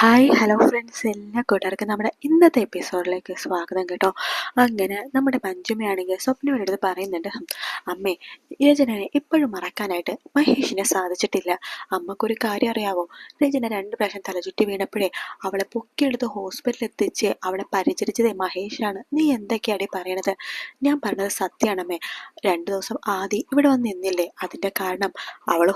Hi hello friends എല്ലാ കൂട്ടുകാർക്കും നമ്മുടെ ഇന്നത്തെ എപ്പിസോഡിലേക്ക് സ്വാഗതം കേട്ടോ. അങ്ങനെ നമ്മുടെ പഞ്ചമയാണെങ്കിൽ സ്വപ്നയുടെ അടുത്ത് പറയുന്നുണ്ട്. "ഹും, അമ്മേ രചനനെ ഇപ്പോഴും മറക്കാനായിട്ട് മഹേഷിനെ സാധിച്ചിട്ടില്ല. അമ്മക്കൊരു കാര്യം അറിയാവോ? രചന രണ്ട് പ്രാവശ്യം തലചുറ്റി വീണപ്പോഴേ അവളെ പൊക്കിയെടുത്ത് ഹോസ്പിറ്റലിൽ എത്തിച്ച് അവളെ പരിചരിച്ചതേ മഹേഷാണ്. നീ എന്തൊക്കെയാടി പറയണത്? ഞാൻ പറഞ്ഞത് സത്യമാണമ്മേ രണ്ടു ദിവസം ആദ്യം ഇവിടെ വന്ന് നിന്നില്ലേ? അതിന്റെ കാരണം അവൾ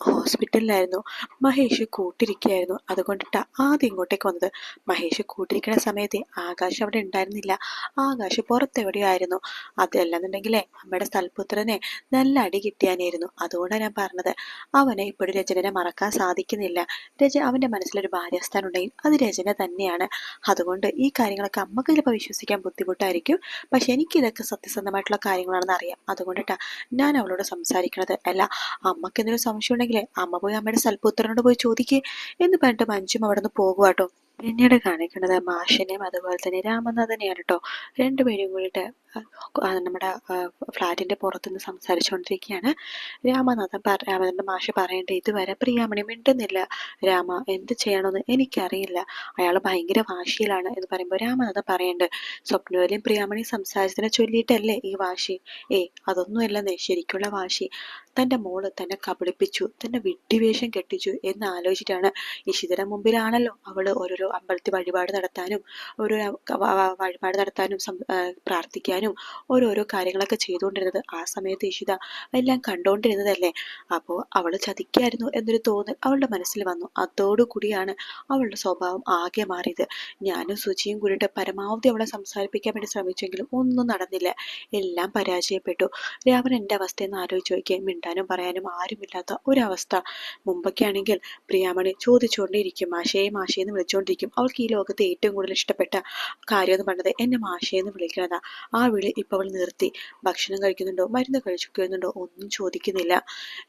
ഹോസ്പിറ്റലിലായിരുന്നു. മഹേഷ് കൂട്ടിരിക്കുകയായിരുന്നു. അതുകൊണ്ടിട്ട് ആദ്യം ഇങ്ങോട്ടേക്ക് വന്നത്. മഹേഷ് കൂട്ടിരിക്കുന്ന സമയത്ത് ആകാശ് അവിടെ ഉണ്ടായിരുന്നില്ല. ആകാശ് പുറത്തെവിടെയോ ആയിരുന്നു അതല്ലെന്നുണ്ടെങ്കിലേ അമ്മയുടെ സ്ഥലപുത്രനെ നല്ല അടി കിട്ടിയാനായിരുന്നു. അതുകൊണ്ടാണ് ഞാൻ പറഞ്ഞത്. അവനെ ഇപ്പോഴും രചനനെ മറക്കാൻ സാധിക്കുന്നില്ല. രച അവന്റെ മനസ്സിലൊരു ഭാര്യസ്ഥാനം ഉണ്ടെങ്കിൽ അത് രചന തന്നെയാണ്. അതുകൊണ്ട് ഈ കാര്യങ്ങളൊക്കെ അമ്മയ്ക്ക് ചിലപ്പോൾ വിശ്വസിക്കാൻ ബുദ്ധിമുട്ടായിരിക്കും. പക്ഷെ എനിക്കിതൊക്കെ സത്യസന്ധമായിട്ടുള്ള കാര്യങ്ങളാണെന്ന് അറിയാം. അതുകൊണ്ടിട്ടാണ് ഞാൻ അവളോട് സംസാരിക്കണത്. അല്ല അമ്മയ്ക്ക് എന്തെങ്കിലും സംശയം ഉണ്ടെങ്കിലേ അമ്മ പോയി അമ്മയുടെ സൽപുത്രനോട് പോയി ചോദിക്കേ എന്ന് പറഞ്ഞിട്ട് മഞ്ജും അവിടെ നിന്ന് പോകുവാട്ടോ. പിന്നീട് കാണിക്കുന്നത് മാഷിനെയും അതുപോലെ തന്നെ രാമനാഥനെയാണ് കേട്ടോ രണ്ടുപേരും കൂടിയിട്ട് നമ്മുടെ ഫ്ലാറ്റിന്റെ പുറത്തുനിന്ന് സംസാരിച്ചുകൊണ്ടിരിക്കുകയാണ്. രാമനാഥൻ രാമനാഥന്റെ മാഷ് പറയേണ്ട ഇതുവരെ പ്രിയാമണി മിണ്ടുന്നില്ല. രാമ എന്ത് ചെയ്യണമെന്ന് എനിക്കറിയില്ല. അയാൾ ഭയങ്കര വാശിയിലാണ് എന്ന് പറയുമ്പോൾ രാമനാഥൻ പറയണ്ട് സ്വപ്നവലിയും പ്രിയാമണി സംസാരിച്ചതിനെ ചൊല്ലിയിട്ടല്ലേ ഈ വാശി? ഏ അതൊന്നുമല്ലെന്നേ ശരിക്കുള്ള വാശി. തന്റെ മോൾ തന്നെ കബളിപ്പിച്ചു തന്നെ വിഡ്ഢിവേഷം കെട്ടിച്ചു എന്ന് ആലോചിച്ചിട്ടാണ് ഇഷിതയുടെ മുമ്പിലാണല്ലോ അവൾ ഓരോരോ അമ്പലത്തിൽ വഴിപാട് നടത്താനും വ- വഴിപാട് നടത്താനും പ്രാർത്ഥിക്കാനും ഓരോരോ കാര്യങ്ങളൊക്കെ ചെയ്തുകൊണ്ടിരുന്നത് ആ സമയത്ത് ഇഷിത എല്ലാം കണ്ടുകൊണ്ടിരുന്നതല്ലേ അപ്പോൾ അവൾ ചതിക്കായിരുന്നു എന്നൊരു തോന്നൽ അവളുടെ മനസ്സിൽ വന്നു. അതോടുകൂടിയാണ് അവളുടെ സ്വഭാവം ആകെ മാറിയത്. ഞാനും സുചിയും കൂടിയിട്ട് പരമാവധി അവളെ സംസാരിപ്പിക്കാൻ വേണ്ടി ശ്രമിച്ചെങ്കിലും ഒന്നും നടന്നില്ല. എല്ലാം പരാജയപ്പെട്ടു. രാമൻ എന്റെ അവസ്ഥയെന്ന് ആലോചിച്ച് നോക്കിയേ മിണ്ടാനും പറയാനും ആരുമില്ലാത്ത ഒരവസ്ഥ. മുമ്പൊക്കെ ആണെങ്കിൽ പ്രിയാമണി ചോദിച്ചുകൊണ്ടേയിരിക്കും മാഷേ എന്ന് വിളിച്ചുകൊണ്ടിരിക്കും അവൾക്ക് ഈ ലോകത്തെ ഏറ്റവും കൂടുതൽ ഇഷ്ടപ്പെട്ട കാര്യം എന്ന് പറഞ്ഞത് എന്നെ എന്ന് വിളിക്കണതാ. ആ വിളി ഇപ്പൊ അവൾ നിർത്തി. ഭക്ഷണം കഴിക്കുന്നുണ്ടോ? മരുന്ന് കഴിക്കുന്നുണ്ടോ ഒന്നും ചോദിക്കുന്നില്ല.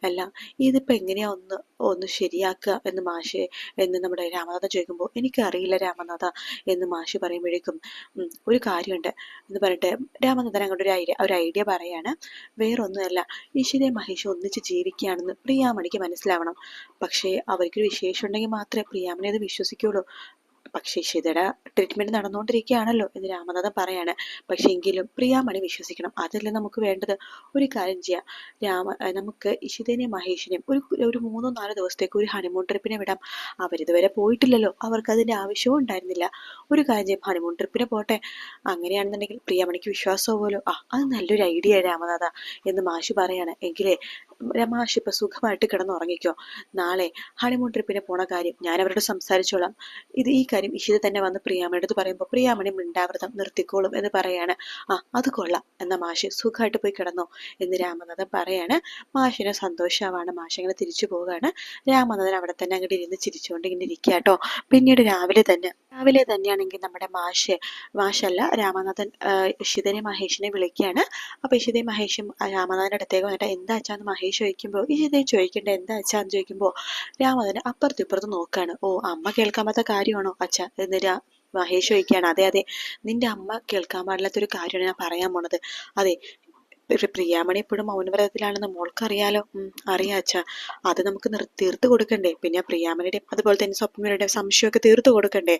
അല്ല ഇതിപ്പോ എങ്ങനെയാ ഒന്ന് ഒന്ന് ശരിയാക്കുക? എന്ന് മാഷെ എന്ന് നമ്മുടെ രാമനാഥ ചോദിക്കുമ്പോൾ എനിക്കറിയില്ല രാമനാഥ എന്ന് മാഷി പറയുമ്പോഴേക്കും "ഉം, ഒരു കാര്യമുണ്ട് എന്ന് പറഞ്ഞിട്ട് രാമനാഥൻ അങ്ങോട്ട് ഒരു ഐഡിയ ഒരു ഐഡിയ പറയാണ്. വേറൊന്നുമല്ല ഈശ്വരയും മഹേഷും ഒന്നിച്ച് ജീവിക്കുകയാണെന്ന് പ്രിയാമണിക്ക് മനസ്സിലാവണം. പക്ഷേ അവർക്കൊരു വിശേഷം ഉണ്ടെങ്കിൽ മാത്രമേ പ്രിയാമണി അത് വിശ്വസിക്കുള്ളൂ പക്ഷേ ഇഷിതയുടെ ട്രീറ്റ്മെന്റ് നടന്നുകൊണ്ടിരിക്കുകയാണല്ലോ എന്ന് രാമനാഥൻ പറയാണ്. പക്ഷെ എങ്കിലും പ്രിയാമണി വിശ്വസിക്കണം. അതല്ലേ നമുക്ക് വേണ്ടത്? ഒരു കാര്യം ചെയ്യാം. രാമ നമുക്ക് ഇഷിതനെയും മഹേഷിനെയും ഒരു ഒരു മൂന്നോ നാലോ ദിവസത്തേക്ക് ഒരു ഹണിമൂൺ ട്രിപ്പിനെ വിടാം. അവരിതുവരെ പോയിട്ടില്ലല്ലോ. അവർക്ക് അതിന്റെ ആവശ്യവും ഉണ്ടായിരുന്നില്ല. ഒരു കാര്യം ചെയ്യാം. ഹണിമൂൺ ട്രിപ്പിനെ പോട്ടെ. അങ്ങനെയാണെന്നുണ്ടെങ്കിൽ പ്രിയാമണിക്ക് വിശ്വാസമാവുമല്ലോ. ആ അത് നല്ലൊരു ഐഡിയ രാമനാഥ എന്ന് മാഷി പറയാണ്. എങ്കിലേ മാഷി ഇപ്പൊ സുഖമായിട്ട് കിടന്നുറങ്ങിക്കോ നാളെ ഹണിമൂൺ ട്രിപ്പിന് പോണ കാര്യം ഞാൻ അവരോട് സംസാരിച്ചോളാം. ഇത് ഈ കാര്യം ഇഷിത തന്നെ വന്ന് പ്രിയാമണിയുടെ അടുത്ത് പറയുമ്പോൾ പ്രിയാമണി മിണ്ടാവൃതം നിർത്തിക്കോളും എന്ന് പറയാണ്. ആ അത് കൊള്ളാം. എന്ന മാഷി സുഖമായിട്ട് പോയി കിടന്നോ എന്ന് രാമനാഥൻ പറയാണ്. മാഷിന് സന്തോഷമാവാണ് മാഷ് അങ്ങനെ തിരിച്ചു പോവുകയാണ്. രാമനാഥൻ അവിടെ തന്നെ അങ്ങോട്ട് ഇരുന്ന് ചിരിച്ചുകൊണ്ട് ഇങ്ങനെ ഇരിക്കുക കേട്ടോ പിന്നീട് രാവിലെ തന്നെ രാവിലെ തന്നെയാണെങ്കിൽ നമ്മുടെ മാഷ് മാഷല്ല രാമനാഥൻ ഇഷിതനെ മഹേഷിനെ വിളിക്കുകയാണ്. അപ്പൊ ഇഷിതയും മഹേഷും രാമനാഥന്റെ അടുത്തേക്ക് വന്നിട്ട് എന്താ വെച്ചാൽ മഹേഷ് ചോദിക്കുമ്പോൾ ഇതേ ചോദിക്കേണ്ട എന്താ അച്ഛാന്ന് ചോദിക്കുമ്പോൾ രാമനാഥൻ അപ്പുറത്തും ഇപ്പുറത്തും നോക്കുകയാണ് ഓ അമ്മ കേൾക്കാൻ പറ്റാത്ത കാര്യമാണോ? അച്ഛ എന്ന് രാ മഹേഷ് ചോദിക്കുകയാണ്. അതെ അതെ നിന്റെ അമ്മ കേൾക്കാൻ പാടില്ലാത്തൊരു കാര്യമാണ് ഞാൻ പറയാൻ പോണത്. അതെ പ്രിയാമണി എപ്പോഴും മൗനവ്രതത്തിലാണെന്ന് മോൾക്കറിയാലോ? അറിയാം അച്ഛാ. അത് നമുക്ക് തീർത്ത് കൊടുക്കണ്ടേ? പിന്നെ പ്രിയാമണിയുടെ അതുപോലെ തന്നെ സ്വപ്നയുടെ സംശയമൊക്കെ തീർത്ത് കൊടുക്കണ്ടേ?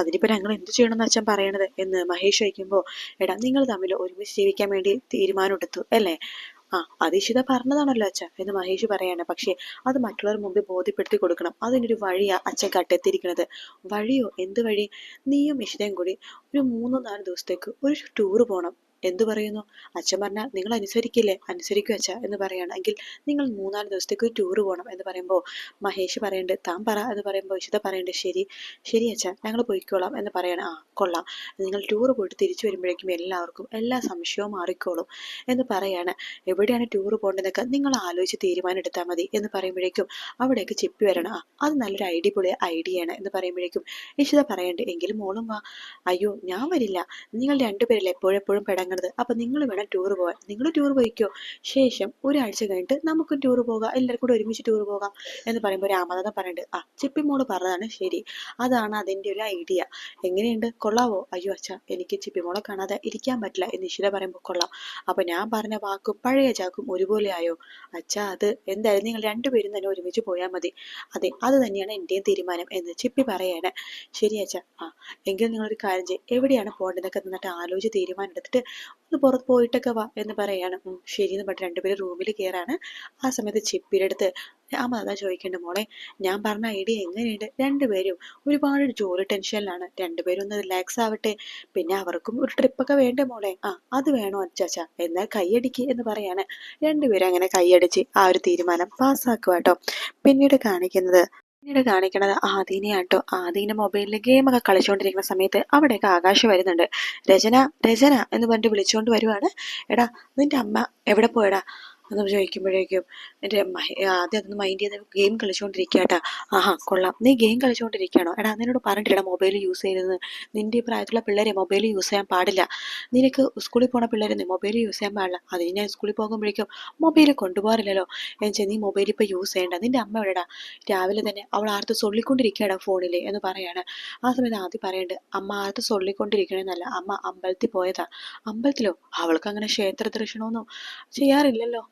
അതിനിപ്പോ ഞങ്ങൾ എന്ത് ചെയ്യണമെന്ന് അച്ഛൻ പറയണത്? എന്ന് മഹേഷ് ചോദിക്കുമ്പോൾ എടാ നിങ്ങൾ തമ്മിൽ ഒരുമിച്ച് ജീവിക്കാൻ വേണ്ടി തീരുമാനം എടുത്തു അല്ലേ? ആ അത് പറഞ്ഞതാണല്ലോ അച്ഛ എന്ന് മഹേഷ് പറയാണ്. പക്ഷേ അത് മറ്റുള്ളവർ മുമ്പിൽ ബോധ്യപ്പെടുത്തി കൊടുക്കണം. അതിനൊരു വഴിയാ അച്ഛൻ കട്ടെത്തിയിരിക്കുന്നത്. വഴിയോ? എന്ത് വഴി? നീയും ഇഷിതയും കൂടി ഒരു മൂന്നോ നാല് ദിവസത്തേക്ക് ഒരു ടൂർ പോകണം എന്തു പറയുന്നു? അച്ഛൻ പറഞ്ഞാൽ നിങ്ങൾ അനുസരിക്കില്ലേ? അനുസരിക്കും അച്ഛ എന്ന് പറയുകയാണെങ്കിൽ നിങ്ങൾ മൂന്നാൽ ദിവസത്തേക്ക് ഒരു ടൂർ പോകണം എന്ന് പറയുമ്പോൾ മഹേഷ് പറയണ്ട് താൻ പറ എന്ന് പറയുമ്പോൾ ഇഷിത പറയണ്ട് ശരി ശരി അച്ഛ ഞങ്ങൾ പോയിക്കോളാം എന്ന് പറയണം. ആ കൊള്ളാം. നിങ്ങൾ ടൂർ പോയിട്ട് തിരിച്ചു വരുമ്പോഴേക്കും എല്ലാവർക്കും എല്ലാ സംശയവും മാറിക്കോളും എന്ന് പറയാണ്. എവിടെയാണ് ടൂർ പോകേണ്ടതെന്നൊക്കെ നിങ്ങൾ ആലോചിച്ച് തീരുമാനം എടുത്താൽ മതി എന്ന് പറയുമ്പോഴേക്കും അവിടേക്ക് ചിപ്പി വരണം. ആ അത് നല്ലൊരു ഐഡിയ ആണ് എന്ന് പറയുമ്പോഴേക്കും ഇഷിത പറയണ്ട് എങ്കിലും മോളും വാ. അയ്യോ ഞാൻ വരില്ല. നിങ്ങൾ രണ്ടുപേരിൽ എപ്പോഴെപ്പോഴും പിടങ്ങുന്നത് പറഞ്ഞത് അപ്പൊ നിങ്ങൾ വേണം ടൂർ പോകാൻ നിങ്ങൾ ടൂർ പോയിക്കോ? ശേഷം ഒരാഴ്ച കഴിഞ്ഞിട്ട് നമുക്കും ടൂർ പോകാം. എല്ലാവർക്കും കൂടെ ഒരുമിച്ച് ടൂർ പോകാം എന്ന് പറയുമ്പോൾ രാമനാഥൻ പറയുന്നുണ്ട് ആ ചിപ്പി മോൾ പറഞ്ഞതാണ്. ശരി. അതാണ് അതിന്റെ ഒരു ഐഡിയ എങ്ങനെയുണ്ട്? കൊള്ളാവോ? അയ്യോ അച്ഛാ എനിക്ക് ചിപ്പി മോളെ കാണാതെ ഇരിക്കാൻ പറ്റില്ല എന്ന് ഇഷിത പറയുമ്പോൾ കൊള്ളാം. അപ്പൊ ഞാൻ പറഞ്ഞ വാക്കും പഴയ ചാക്കും ഒരുപോലെ ആയോ? അച്ഛാ അത് എന്തായാലും നിങ്ങൾ രണ്ടുപേരും തന്നെ ഒരുമിച്ച് പോയാൽ മതി. അതെ അത് തന്നെയാണ് എന്റെയും തീരുമാനം എന്ന് ചിപ്പി പറയാണ്. ശരി അച്ഛാ ആ എങ്കിൽ നിങ്ങളൊരു കാര്യം ചെയ്യും. എവിടെയാണ് പോകേണ്ടതൊക്കെ എന്നിട്ട് ആലോചിച്ച് തീരുമാനം എടുത്തിട്ട് ഒന്ന് പുറത്ത് പോയിട്ടൊക്കെ വാ എന്ന് പറയാണ്. എന്ന് പറഞ്ഞിട്ട് രണ്ടുപേരും റൂമിൽ കയറാണ് ആ സമയത്ത് ചിപ്പിയുടെ അടുത്ത് അമ്മ അതാ ചോദിക്കേണ്ട മോളെ ഞാൻ പറഞ്ഞ ഐഡിയ എങ്ങനെയുണ്ട്? രണ്ടുപേരും ഒരുപാട് ജോലി ടെൻഷനിലാണ് രണ്ടുപേരും ഒന്ന് റിലാക്സ് ആവട്ടെ. പിന്നെ അവർക്കും ഒരു ട്രിപ്പൊക്കെ വേണ്ടേ മോളെ. ആ അത് വേണോ അച്ചാച്ച? എന്നാൽ കൈയടിക്ക് എന്ന് പറയാണ്. രണ്ടുപേരും അങ്ങനെ കൈയടിച്ച് ആ ഒരു തീരുമാനം പാസ്സാക്കുക കേട്ടോ പിന്നീട് കാണിക്കുന്നത് പിന്നീട് കാണിക്കണത് ആദീനയാട്ടോ. ആദീന മൊബൈലിൽ ഗെയിമൊക്കെ കളിച്ചുകൊണ്ടിരിക്കുന്ന സമയത്ത് അവിടെയൊക്കെ ആകാശം വരുന്നുണ്ട്. രചന രചന എന്ന് പറഞ്ഞിട്ട് വിളിച്ചുകൊണ്ട് വരുവാണ്. എടാ നിന്റെ അമ്മ എവിടെ പോയടാ? എന്ന് ചോദിക്കുമ്പോഴേക്കും എന്റെ ആദ്യം അതൊന്ന് മൈൻഡ് ചെയ്ത് ഗെയിം കളിച്ചുകൊണ്ടിരിക്കുകട്ടാ ആഹാ കൊള്ളാം. നീ ഗെയിം കളിച്ചുകൊണ്ടിരിക്കുകയാണോ എടാ നിന്നോട് പറഞ്ഞിട്ടില്ല മൊബൈൽ യൂസ് ചെയ്യരുത്. നിന്റെ പ്രായത്തിലുള്ള പിള്ളേരെ മൊബൈൽ യൂസ് ചെയ്യാൻ പാടില്ല. നിനക്ക് സ്കൂളിൽ പോണ പിള്ളേരെ മൊബൈൽ യൂസ് ചെയ്യാൻ പാടില്ല. അത് ഞാൻ സ്കൂളിൽ പോകുമ്പോഴേക്കും മൊബൈൽ കൊണ്ടുപോകാറില്ലല്ലോ. എന്നുവെച്ചാൽ നീ മൊബൈൽ ഇപ്പോൾ യൂസ് ചെയ്യണ്ട. നിന്റെ അമ്മ എവിടെടാ? രാവിലെ തന്നെ അവൾ ആർത്ത് സൊല്ലിക്കൊണ്ടിരിക്കുകയാണ് ഫോണിൽ എന്ന് പറയാണ്. ആ സമയത്ത് ആദ്യം പറയുന്നുണ്ട് അമ്മ ആർത്ത് സൊള്ളിക്കൊണ്ടിരിക്കണമെന്നല്ല അമ്മ അമ്പലത്തിൽ പോയതാ. അമ്പലത്തിലോ? അവൾക്ക് അങ്ങനെ ക്ഷേത്ര ദർശനമൊന്നും ചെയ്യാറില്ലല്ലോ.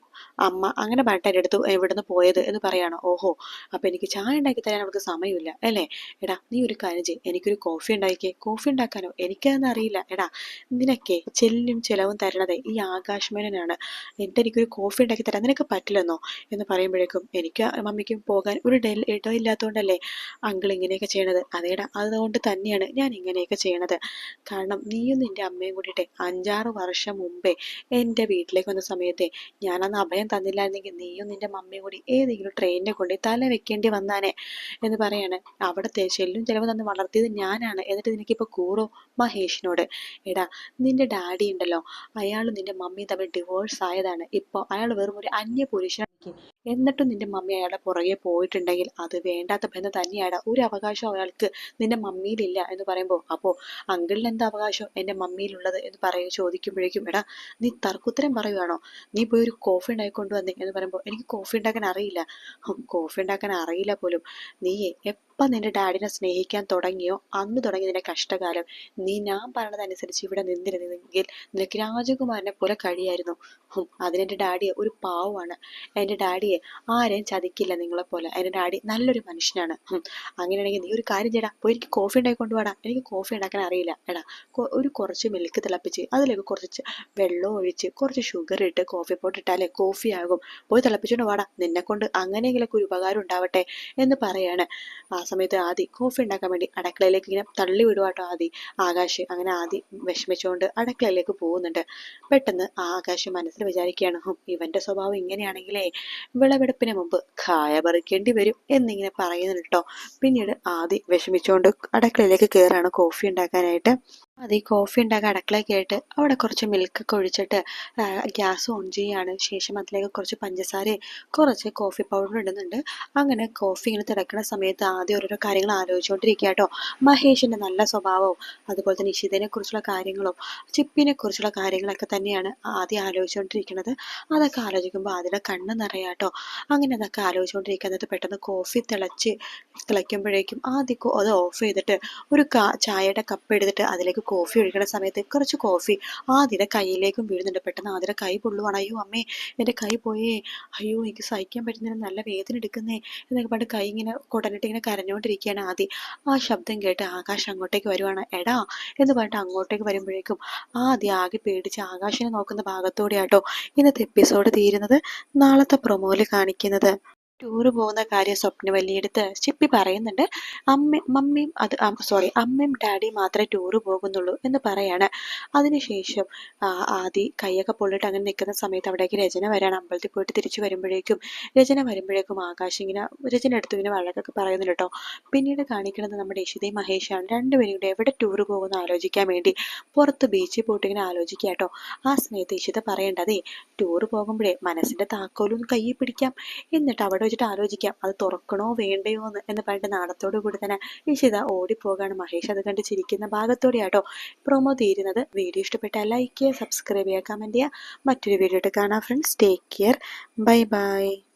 അമ്മ അങ്ങനെ എന്റെ അടുത്ത് എവിടുന്ന് പോയത് എന്ന് പറയാണ്. ഓഹോ അപ്പം എനിക്ക് ചായ ഉണ്ടാക്കി തരാൻ അവൾക്ക് സമയമില്ല അല്ലേ? എടാ നീ ഒരു കാര്യം ചെയ്യ്. എനിക്കൊരു കോഫി ഉണ്ടാക്കിയേ കോഫി ഉണ്ടാക്കാനോ? എനിക്കതൊന്നും അറിയില്ല. എടാ നിനക്കെ ചെല്ലും ചിലവും തരണത്. ഈ ആകാശമേനനാണ്. എന്നിട്ട് എനിക്കൊരു കോഫി ഉണ്ടാക്കി തരാൻ നിനക്ക് പറ്റില്ലെന്നോ? എന്ന് പറയുമ്പോഴേക്കും എനിക്ക് മമ്മിക്കും പോകാൻ ഒരു ഡേ ഇടമില്ലാത്തതുകൊണ്ടല്ലേ അങ്കിൾ ഇങ്ങനെയൊക്കെ ചെയ്യണത്. അതേടാ അതുകൊണ്ട് തന്നെയാണ് ഞാൻ ഇങ്ങനെയൊക്കെ ചെയ്യണത്. കാരണം നീയും നിന്റെ അമ്മയും കൂടിയിട്ട് അഞ്ചാറ് വർഷം മുമ്പേ എന്റെ വീട്ടിലേക്ക് വന്ന സമയത്തെ ഞാനന്ന് അഭയം തന്നില്ലായിരുന്നെങ്കിൽ നീയും നിന്റെ മമ്മിയും കൂടി ഏതെങ്കിലും ട്രെയിനിനെ കൊണ്ട് തല വെക്കേണ്ടി വന്നാനെ എന്ന് പറയാണ്. അവിടുത്തെ ചെല്ലും ചെലവ് തന്നെ വളർത്തിയത് ഞാനാണ്. എന്നിട്ട് നിനക്കിപ്പോൾ കൂറോ മഹേഷിനോട്? എടാ നിന്റെ ഡാഡി ഉണ്ടല്ലോ. അയാളും നിന്റെ മമ്മിയും തമ്മിൽ ഡിവോഴ്സ് ആയതാണ്. ഇപ്പോൾ അയാൾ വെറും ഒരു അന്യ പുരുഷനാക്കി എന്നിട്ടും നിന്റെ മമ്മി അയാളുടെ പുറകെ പോയിട്ടുണ്ടെങ്കിൽ അത് വേണ്ടാത്ത ബന്ധം തന്നെയാണ് ഒരു അവകാശം അയാൾക്ക് നിന്റെ മമ്മിയിലില്ല എന്ന് പറയുമ്പോൾ അപ്പോൾ അങ്കിളിന് എന്താ അവകാശം? എന്റെ മമ്മിയിലുള്ളത് എന്ന് പറയുക ചോദിക്കുമ്പോഴേക്കും എടാ നീ തർക്കുത്തരം പറയുവാണോ? നീ പോയി ഒരു കോഫി ഉണ്ടാക്കി കൊണ്ടുവന്നേ എന്ന് പറയുമ്പോൾ എനിക്ക് കോഫി ഉണ്ടാക്കാൻ അറിയില്ല. കോഫി ഉണ്ടാക്കാൻ അറിയില്ല പോലും. നീയെ എപ്പം നിന്റെ ഡാഡിനെ സ്നേഹിക്കാൻ തുടങ്ങിയോ? അന്ന് തുടങ്ങിയ നിന്റെ കഷ്ടകാലം. നീ ഞാൻ പറഞ്ഞതനുസരിച്ച് ഇവിടെ നിന്നിരുന്നെങ്കിൽ നിനക്ക് രാജകുമാരനെ പോലെ കഴിയായിരുന്നു. അതിനെന്റെ ഡാഡിയെ ഒരു പാവമാണ്. എന്റെ ഡാഡിയെ ആരെയും ചതിക്കില്ല നിങ്ങളെ പോലെ. എന്റെ ഡാഡി നല്ലൊരു മനുഷ്യനാണ്. അങ്ങനെയാണെങ്കിൽ നീ ഒരു കാര്യം ചെയ്യടാ പോയി എനിക്ക് കോഫി ഉണ്ടാക്കി കൊണ്ടുപോടാ എനിക്ക് കോഫി ഉണ്ടാക്കാൻ അറിയില്ല. എടാ ഒരു കുറച്ച് മിൽക്ക് തിളപ്പിച്ച് അതിലേക്ക് കുറച്ച് വെള്ളം ഒഴിച്ച് കുറച്ച് ഷുഗർ ഇട്ട് കോഫി പോട്ട് ഇട്ടാലേ കോഫി ആകും. പോയി തിളപ്പിച്ചുകൊണ്ട് വാടാ. നിന്നെ കൊണ്ട് അങ്ങനെയെങ്കിലൊക്കെ ഒരു ഉപകാരം ഉണ്ടാവട്ടെ എന്ന് പറയാണ്. ആ സമയത്ത് ആദി കോഫി ഉണ്ടാക്കാൻ വേണ്ടി അടക്കളയിലേക്ക് ഇങ്ങനെ തള്ളി വിടുവാട്ടോ ആദി. ആകാശ് അങ്ങനെ ആദി വിഷമിച്ചുകൊണ്ട് അടക്കളയിലേക്ക് പോകുന്നുണ്ട്. പെട്ടെന്ന് ആകാശ് മനസ്സിൽ വിചാരിക്കുകയാണ് ഇവന്റെ സ്വഭാവം ഇങ്ങനെയാണെങ്കിലേ വിളവെടുപ്പിന് മുമ്പ് കായ പറിക്കേണ്ടി വരും എന്നിങ്ങനെ പറയുന്നുണ്ട് കേട്ടോ പിന്നീട് ആദി വിഷമിച്ചുകൊണ്ട് അടുക്കളയിലേക്ക് കയറാണ് കോഫി ഉണ്ടാക്കാനായിട്ട്. അത് ഈ കോഫി ഉണ്ടാക്കാൻ അടുക്കളയ്ക്കായിട്ട് അവിടെ കുറച്ച് മിൽക്കൊക്കെ ഒഴിച്ചിട്ട് ഗ്യാസ് ഓൺ ചെയ്യുകയാണ് ശേഷം അതിലേക്ക് കുറച്ച് പഞ്ചസാരയും കുറച്ച് കോഫി പൗഡർ ഇടുന്നുണ്ട്. അങ്ങനെ കോഫി ഇങ്ങനെ തിളക്കുന്ന സമയത്ത് ആദ്യം ഓരോരോ കാര്യങ്ങൾ ആലോചിച്ചുകൊണ്ടിരിക്കുക കേട്ടോ. മഹേഷിന്റെ നല്ല സ്വഭാവവും അതുപോലെ തന്നെ ഇഷിതനെ കുറിച്ചുള്ള കാര്യങ്ങളും ചിപ്പിനെ കുറിച്ചുള്ള കാര്യങ്ങളൊക്കെ തന്നെയാണ് ആദ്യം ആലോചിച്ചുകൊണ്ടിരിക്കുന്നത്. അതൊക്കെ ആലോചിക്കുമ്പോൾ അതിലെ കണ്ണ് നിറയാട്ടോ അങ്ങനെ അതൊക്കെ ആലോചിച്ചുകൊണ്ടിരിക്കുക. എന്നിട്ട് പെട്ടെന്ന് കോഫി തിളച്ച് തിളയ്ക്കുമ്പോഴേക്കും ആദ്യം അത് ഓഫ് ചെയ്തിട്ട് ഒരു ചായയുടെ കപ്പ് എടുത്തിട്ട് അതിലേക്ക് കോഫി ഒഴിക്കുന്ന സമയത്ത് കുറച്ച് കോഫി ആതിര കൈയിലേക്കും വീഴുന്നുണ്ട്. പെട്ടെന്ന് ആതിര കൈ പൊള്ളുവാണ്. അയ്യോ അമ്മേ എന്റെ കൈ പോയേ. അയ്യോ എനിക്ക് സഹിക്കാൻ പറ്റുന്നില്ല. നല്ല വേദന എടുക്കുന്നേ എന്നൊക്കെ പണ്ട് കൈ ഇങ്ങനെ കൊടനിട്ട് ഇങ്ങനെ കരഞ്ഞുകൊണ്ടിരിക്കുകയാണ് ആദ്യം ആ ശബ്ദം കേട്ട് ആകാശ് അങ്ങോട്ടേക്ക് വരുവാണ്. എടാ എന്ന് പറഞ്ഞിട്ട് അങ്ങോട്ടേക്ക് വരുമ്പോഴേക്കും ആദ്യം ആകെ പേടിച്ച് ആകാശിനെ നോക്കുന്ന ഭാഗത്തോടെയാട്ടോ ഇന്നത്തെ എപ്പിസോഡ് തീരുന്നത്. നാളത്തെ പ്രൊമോയിൽ കാണിക്കുന്നത്. ടൂറ് പോകുന്ന കാര്യം സ്വപ്ന വലിയെടുത്ത് ചിപ്പി പറയുന്നുണ്ട്. അമ്മ മമ്മിയും അത് സോറി അമ്മയും ഡാഡിയും മാത്രമേ ടൂറ് പോകുന്നുള്ളൂ എന്ന് പറയാണ്. അതിനുശേഷം ആദി കൈയൊക്കെ പൊള്ളിട്ട് അങ്ങനെ നിൽക്കുന്ന സമയത്ത് അവിടേക്ക് രചന വരാണ് അമ്പലത്തിൽ പോയിട്ട് തിരിച്ചു വരുമ്പോഴേക്കും രചന വരുമ്പോഴേക്കും ആകാശ് ഇങ്ങനെ രചന എടുത്ത് ഇങ്ങനെ വഴക്കൊക്കെ പറയുന്നുണ്ട് കേട്ടോ. പിന്നീട് കാണിക്കുന്നത് നമ്മുടെ യശുദയും മഹേഷാണ്. രണ്ടുപേരും കൂടെ എവിടെ ടൂറ് പോകുന്ന ആലോചിക്കാൻ വേണ്ടി പുറത്ത് ബീച്ചിൽ പോയിട്ട് ഇങ്ങനെ ആലോചിക്കുക കേട്ടോ. ആ സമയത്ത് യശുദ പറയേണ്ടതേ ടൂറ് പോകുമ്പോഴേ മനസ്സിന്റെ താക്കോലും കയ്യിൽ പിടിക്കാം. എന്നിട്ട് അവിടെ വെച്ചിട്ട് ആലോചിക്കാം. അത് തുറക്കണോ വേണ്ടയോ എന്ന് എന്ന് പറഞ്ഞിട്ട് നാടത്തോടു കൂടി തന്നെ ഇഷിത ഓടിപ്പോകാണ്. മഹേഷ് അത് കണ്ട് ചിരിക്കുന്ന ഭാഗത്തോടെയാട്ടോ പ്രൊമോ തീരുന്നത്. വീഡിയോ ഇഷ്ടപ്പെട്ടാൽ ലൈക്ക് ചെയ്യുക സബ്സ്ക്രൈബ് ചെയ്യുക കമന്റ് ചെയ്യുക. മറ്റൊരു വീഡിയോ കാണാം friends take care bye bye